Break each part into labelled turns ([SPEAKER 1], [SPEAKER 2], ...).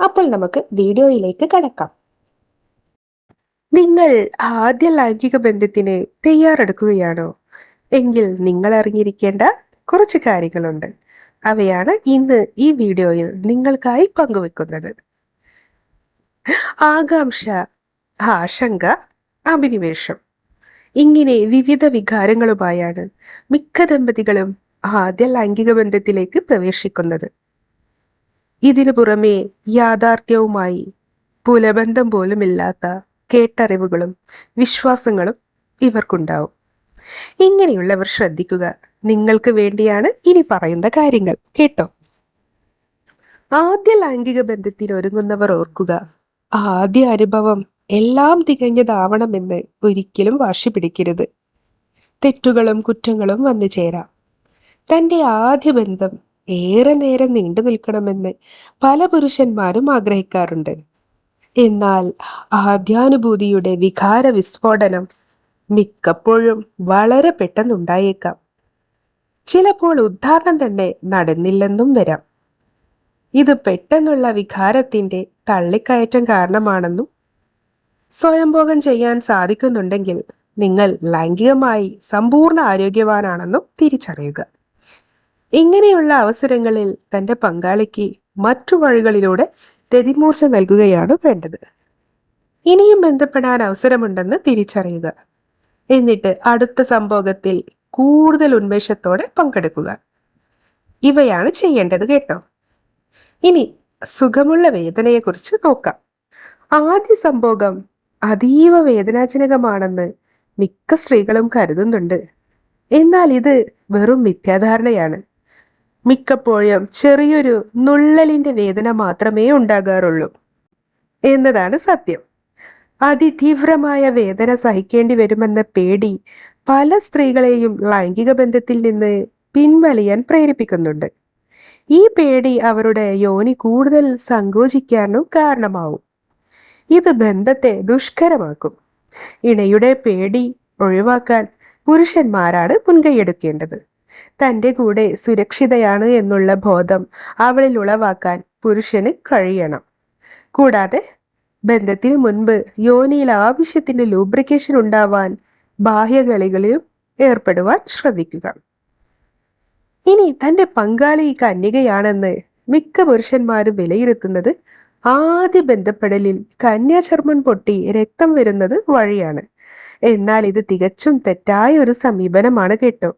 [SPEAKER 1] അപ്പോൾ നമുക്ക് വീഡിയോയിലേക്ക് കടക്കാം.
[SPEAKER 2] നിങ്ങൾ ആദ്യ ലൈംഗിക ബന്ധത്തിന് തയ്യാറെടുക്കുകയാണോ? എങ്കിൽ നിങ്ങൾ അറിഞ്ഞിരിക്കേണ്ട കുറച്ച് കാര്യങ്ങളുണ്ട്. അവയാണ് ഇന്ന് ഈ വീഡിയോയിൽ നിങ്ങൾക്കായി പങ്കുവെക്കുന്നത്. ആകാംക്ഷ ആശങ്ക അഭിനിവേശം. ഇങ്ങനെ വിവിധ വികാരങ്ങളുമായാണ് മിക്ക ദമ്പതികളും ആദ്യ ലൈംഗിക ബന്ധത്തിലേക്ക് പ്രവേശിക്കുന്നത്. ഇതിനു പുറമെ യാഥാർത്ഥ്യവുമായി പുലബന്ധം പോലുമില്ലാത്ത കേട്ടറിവുകളും വിശ്വാസങ്ങളും ഇവർക്കുണ്ടാവും. ഇങ്ങനെയുള്ളവർ ശ്രദ്ധിക്കുക. നിങ്ങൾക്ക് വേണ്ടിയാണ് ഇനി പറയുന്ന കാര്യങ്ങൾ. കേട്ടോ? ആദ്യ ലൈംഗിക ബന്ധത്തിന് ഒരുങ്ങുന്നവർ ഓർക്കുക. ആദ്യ അനുഭവം എല്ലാം തികഞ്ഞതാവണമെന്ന് ഒരിക്കലും വാശി പിടിക്കരുത്. തെറ്റുകളും കുറ്റങ്ങളും വന്നു ചേരാം തന്റെ ആദ്യ ബന്ധം ഏറെ നേരം നീണ്ടു നിൽക്കണമെന്ന് പല പുരുഷന്മാരും ആഗ്രഹിക്കാറുണ്ട്. എന്നാൽ ആദ്യാനുഭൂതിയുടെ വികാര വിസ്ഫോടനം മിക്കപ്പോഴും വളരെ പെട്ടെന്നുണ്ടായേക്കാം. ചിലപ്പോൾ ഉദ്ധാരണം തന്നെ നടന്നില്ലെന്നും വരാം. ഇത് പെട്ടെന്നുള്ള വികാരത്തിന്റെ തള്ളിക്കയറ്റം കാരണമാണെന്നും സ്വയംഭോഗം ചെയ്യാൻ സാധിക്കുന്നുണ്ടെങ്കിൽ നിങ്ങൾ ലൈംഗികമായി സമ്പൂർണ ആരോഗ്യവാനാണെന്നും തിരിച്ചറിയുക. ഇങ്ങനെയുള്ള അവസരങ്ങളിൽ തന്റെ പങ്കാളിക്ക് മറ്റു വഴികളിലൂടെ രതിമൂർച്ച നൽകുകയാണ് വേണ്ടത്. ഇനിയും ബന്ധപ്പെടാൻ അവസരമുണ്ടെന്ന് തിരിച്ചറിയുക. എന്നിട്ട് അടുത്ത സംഭോഗത്തിൽ കൂടുതൽ ഉന്മേഷത്തോടെ പങ്കെടുക്കുക. ഇവയാണ് ചെയ്യേണ്ടത് കേട്ടോ. ഇനി സുഖമുള്ള വേദനയെക്കുറിച്ച് നോക്കാം. ആദ്യ സംഭോഗം അതീവ വേദനാജനകമാണെന്ന് മിക്ക സ്ത്രീകളും കരുതുന്നുണ്ട്. എന്നാൽ ഇത് വെറും മിഥ്യാധാരണയാണ്. മിക്കപ്പോഴും ചെറിയൊരു നുള്ളലിന്റെ വേദന മാത്രമേ ഉണ്ടാകാറുള്ളൂ എന്നതാണ് സത്യം. അതിതീവ്രമായ വേദന സഹിക്കേണ്ടി വരുമെന്ന പേടി പല സ്ത്രീകളെയും ലൈംഗിക ബന്ധത്തിൽ നിന്ന് പിൻവലിയാൻ പ്രേരിപ്പിക്കുന്നുണ്ട്. ഈ പേടി അവരുടെ യോനി കൂടുതൽ സങ്കോചിക്കാനും കാരണമാവും. ഇത് ബന്ധത്തെ ദുഷ്കരമാക്കും. ഇണയുടെ പേടി ഒഴിവാക്കാൻ പുരുഷന്മാരാണ് മുൻകൈയെടുക്കേണ്ടത്. തന്റെ കൂടെ സുരക്ഷിതയാണ് എന്നുള്ള ബോധം അവളിൽ ഉളവാക്കാൻ പുരുഷന് കഴിയണം. കൂടാതെ ബന്ധത്തിന് മുൻപ് യോനിയിൽ ആവശ്യത്തിന് ലൂബ്രിക്കേഷൻ ഉണ്ടാവാൻ ബാഹ്യകളികളിലും ഏർപ്പെടുവാൻ ശ്രദ്ധിക്കുക. ഇനി തന്റെ പങ്കാളി കന്യകയാണെന്ന് മിക്ക പുരുഷന്മാരും വിലയിരുത്തുന്നത് ആദ്യ ബന്ധപ്പെടലിൽ കന്യാചർമ്മൻ പൊട്ടി രക്തം വരുന്നത് വഴിയാണ്. എന്നാൽ ഇത് തികച്ചും തെറ്റായ ഒരു സമീപനമാണ് കേട്ടോ.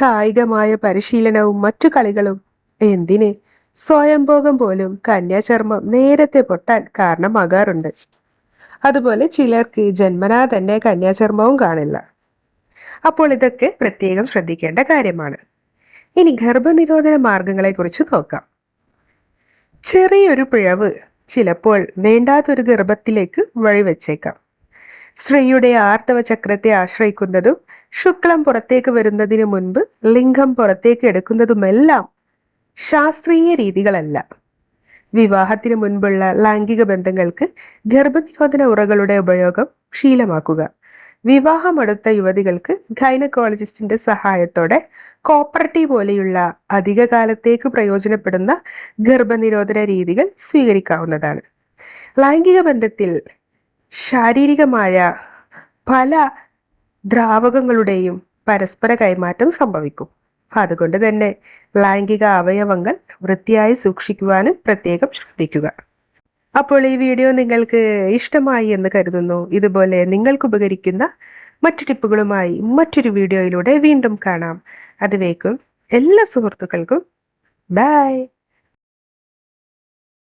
[SPEAKER 2] കായികമായ പരിശീലനവും മറ്റു കളികളും. എന്തിന്? സ്വയംഭോഗം പോലും കന്യാചർമ്മം നേരത്തെ പൊട്ടാൻ കാരണമാകാറുണ്ട്. അതുപോലെ ചിലർക്ക് ജന്മനാ തന്നെ കന്യാചർമ്മവും കാണില്ല. അപ്പോൾ ഇതൊക്കെ പ്രത്യേകം ശ്രദ്ധിക്കേണ്ട കാര്യമാണ്. ഇനി ഗർഭനിരോധന മാർഗങ്ങളെക്കുറിച്ച് നോക്കാം. ചെറിയൊരു പിഴവ് ചിലപ്പോൾ വേണ്ടാത്തൊരു ഗർഭത്തിലേക്ക് വഴിവെച്ചേക്കാം. സ്ത്രീയുടെ ആർത്തവ ചക്രത്തെ ആശ്രയിക്കുന്നതും ശുക്ലം പുറത്തേക്ക് വരുന്നതിന് മുൻപ് ലിംഗം പുറത്തേക്ക് എടുക്കുന്നതുമെല്ലാം ശാസ്ത്രീയ രീതികളല്ല. വിവാഹത്തിന് മുൻപുള്ള ലൈംഗിക ബന്ധങ്ങൾക്ക് ഗർഭനിരോധന ഉറകളുടെ ഉപയോഗം ശീലമാക്കുക. വിവാഹമെടുത്ത യുവതികൾക്ക് ഗൈനക്കോളജിസ്റ്റിന്റെ സഹായത്തോടെ കോപ്പറട്ടി പോലെയുള്ള അധിക കാലത്തേക്ക് പ്രയോജനപ്പെടുന്ന ഗർഭനിരോധന രീതികൾ സ്വീകരിക്കാവുന്നതാണ്. ലൈംഗിക ബന്ധത്തിൽ ശാരീരികമായ പല ദ്രാവകങ്ങളുടെയും പരസ്പര കൈമാറ്റം സംഭവിക്കും. അതുകൊണ്ട് തന്നെ ലൈംഗിക അവയവങ്ങൾ വൃത്തിയായി സൂക്ഷിക്കുവാനും പ്രത്യേകം ശ്രദ്ധിക്കുക. അപ്പോൾ ഈ വീഡിയോ നിങ്ങൾക്ക് ഇഷ്ടമായി എന്ന് കരുതുന്നു. ഇതുപോലെ നിങ്ങൾക്ക് ഉപകരിക്കുന്ന മറ്റു ടിപ്പുകളുമായി മറ്റൊരു വീഡിയോയിലൂടെ വീണ്ടും കാണാം. അതുവേക്കും എല്ലാ സുഹൃത്തുക്കൾക്കും ബൈ!